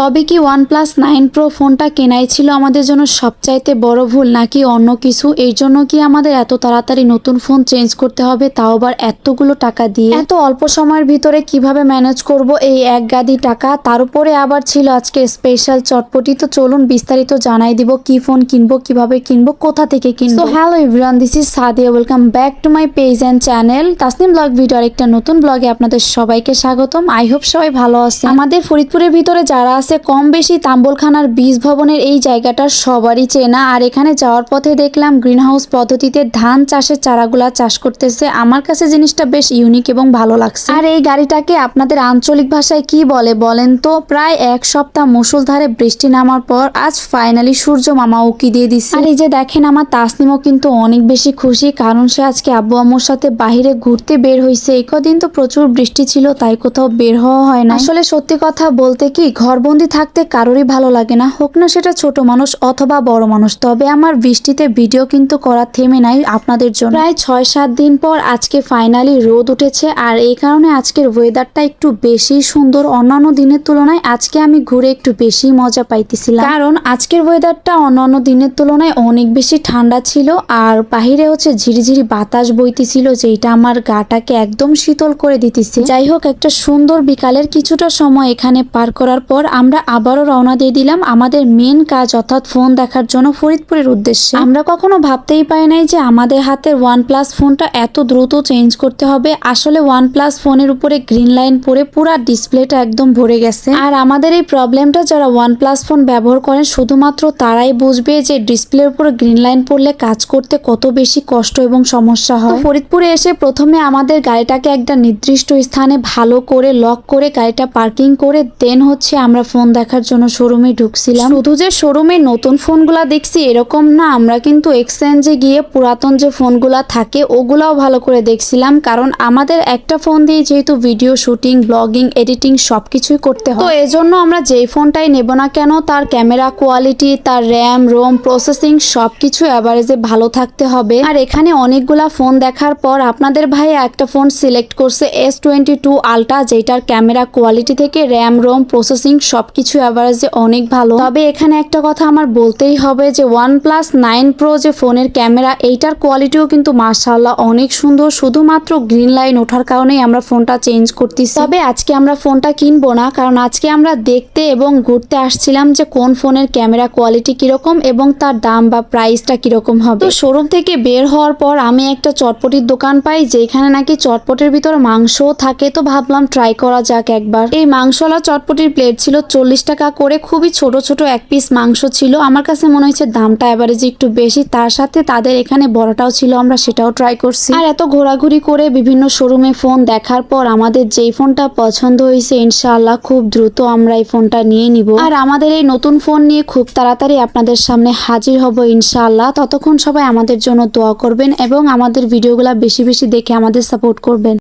তবে কি OnePlus nine pro ফোনটা কেনাই ছিল আমাদের জন্য সবচাইতে বড় ভুল নাকি অন্য কিছু? এই জন্য কি আমাদের এত তাড়াতাড়ি নতুন ফোন চেঞ্জ করতে হবে? তাও আবার এতগুলো টাকা দিয়ে। এত অল্প সময়ের ভিতরে কীভাবে ম্যানেজ করব এই এক গাদি টাকা? তার উপরে আবার ছিল আজকে স্পেশাল চটপটি। তো চলুন বিস্তারিত জানাই দিব কি ফোন কিনবো, কীভাবে কিনবো, কোথা থেকে কিনবো। Hello everyone this is Sadia welcome back to my page and channel Tasnim blog ভিডিওর একটা নতুন ব্লগে আপনাদের সবাইকে স্বাগতম। আই হোপ সবাই ভালো আছে আমাদের ফরিদপুরের ভিতরে যারা আছে কম বেশি তাম্বলখানার বীজ ভবনের এই জায়গাটা সবারই চেনা। আর এখানে যাওয়ার পথে দেখলাম গ্রিন হাউস পদ্ধতিতে ধান চাষের চারাগুলা চাষ করতেছে। আমার কাছে জিনিসটা বেশ ইউনিক এবং ভালো লাগছে। আর এই গাড়িটাকে আপনাদের আঞ্চলিক ভাষায় কি বলে বলেন তো? প্রায় এক সপ্তাহ মুসুলধারে বৃষ্টি নামার পর আজ ফাইনালি সূর্য মামা উকি দিয়ে দিচ্ছে আর এই যে দেখেন আমার তাসনিমও কিন্তু অনেক বেশি খুশি, কারণ সে আজকে আব্বু আম্মুর সাথে বাহিরে ঘুরতে বের হয়েছে এই কদিন তো প্রচুর বৃষ্টি ছিল, তাই কোথাও বের হওয়া হয় না আসলে সত্যি কথা বলতে কি, ঘরবন্দি থাকতে কারোরই ভালো লাগে না। হোক না সেটা ছোট মানুষ অথবা বড় মানুষ, তবে আমার বৃষ্টিতে ভিডিও কিন্তু করা থেমে নাই আপনাদের জন্য। প্রায় ছয় সাত দিন পর আজকে ফাইনালি রোদ উঠেছে, আর এই কারণে আজকের ওয়েদারটা একটু বেশি সুন্দর। অন্যান্য দিনের তুলনায় আজকে আমি ঘুরে একটু বেশি মজা পাইতেছিলাম। কারণ আজকের ওয়েদারটা অন্যান্য দিনের তুলনায় অনেক বেশি ঠান্ডা ছিল, আর বাহিরে হচ্ছে ঝিরিঝিরি বাতাস বইতেছিল যেটা আমার গাটাকে একদম শীতল করে দিতেছে। যাই হোক, একটা সুন্দর বিকালের কিছুটা সময় এখানে পার করার পর আমরা আবারও রওনা দিয়ে দিলাম আমাদের মেন কাজ অর্থাৎ ফোন দেখার জন্য ফরিদপুরের উদ্দেশ্যে। আমরা কখনো ভাবতেই পাই নাই যে আমাদের হাতের ওয়ান প্লাস ফোনটা এত দ্রুত চেঞ্জ করতে হবে। আসলে ওয়ান প্লাস ফোনের উপরে গ্রিন লাইন পরে পুরো ডিসপ্লেটা একদম ভরে গেছে। আর আমাদের এই প্রবলেমটা যারা ওয়ান প্লাস ফোন ব্যবহার করেন, শুধুমাত্র তারাই বুঝবে যে ডিসপ্লের উপরে গ্রিন লাইন পড়লে কাজ করতে কত বেশি কষ্ট এবং সমস্যা হয়। ফরিদপুরে এসে প্রথমে আমাদের গাড়িটাকে একটা নির্দিষ্ট স্থানে ভালো করে লক করে গাড়িটা পার্কিং করে দেন হচ্ছে আমরা ফোন দেখার জন্য শোরুমে ঢুকছিলাম। শুধু যে শোরুমে নতুন ফোনগুলা দেখছি এরকম না আমরা কিন্তু এক্সচেঞ্জে গিয়ে পুরাতন যে ফোনগুলা থাকে ওগুলাও ভালো করে দেখছিলাম। কারণ আমাদের একটা ফোন দিয়ে যেহেতু ভিডিও শুটিং ব্লগিং এডিটিং সবকিছুই করতে হয়। তো এজন্য আমরা যেই ফোনটাই নেব না কেন তার ক্যামেরা কোয়ালিটি তার র্যাম রোম প্রসেসিং সবকিছু অ্যাভারেজে ভালো থাকতে হবে। আর এখানে অনেকগুলা ফোন দেখার পর আপনাদের ভাই একটা ফোন সিলেক্ট করছে এস টোয়েন্টি টু আলট্রা যেটার ক্যামেরা কোয়ালিটি থেকে র্যাম রোম প্রসেসিং সবকিছু অ্যাভারেজে অনেক ভালো। তবে এখানে একটা কথা আমার বলতেই হবে যে ওয়ান প্লাস নাইন প্রো যে ফোনের ক্যামেরা, এইটার কোয়ালিটিও কিন্তু মার্শাল্লাহ অনেক সুন্দর। শুধুমাত্র গ্রিন লাইন ওঠার কারণেই আমরা ফোনটা চেঞ্জ করতেছি। তবে আজকে আমরা ফোনটা কিনবো না, কারণ আজকে আমরা দেখতে এবং ঘুরতে আসছিলাম যে কোন ফোনের ক্যামেরা কোয়ালিটি কীরকম এবং তার দাম বা প্রাইসটা কীরকম হবে। তো শোরুম থেকে বের হওয়ার পর আমি একটা চটপটির দোকান পাই, যেখানে নাকি চটপটির ভিতর মাংসও থাকে। তো ভাবলাম ট্রাই করা যাক একবার। এই মাংসওয়ালা চটপটির প্লেট ছিল চল্লিশ টাকা করে খুবই ছোট ছোট এক পিস মাংস ছিল। আমার কাছে মনে হয়েছে দামটা এভারেজে একটু বেশি। তার সাথে তাদের এখানে বড়টাও ছিল, আমরা সেটাও ট্রাই করছি। আর এত ঘোরাঘুরি করে বিভিন্ন শোরুমে ফোন দেখার পর আমাদের যেই ফোনটা পছন্দ হয়েছে, ইনশাআল্লাহ খুব দ্রুত আমরা এই ফোনটা নিয়ে নিব। আর আমাদের এই নতুন ফোন নিয়ে খুব তাড়াতাড়ি আপনাদের সামনে হাজির হব, ইনশাআল্লাহ। ততক্ষণ সবাই আমাদের জন্য দোয়া করবেন এবং আমাদের ভিডিওগুলো বেশি বেশি দেখে আমাদের সাপোর্ট করবেন।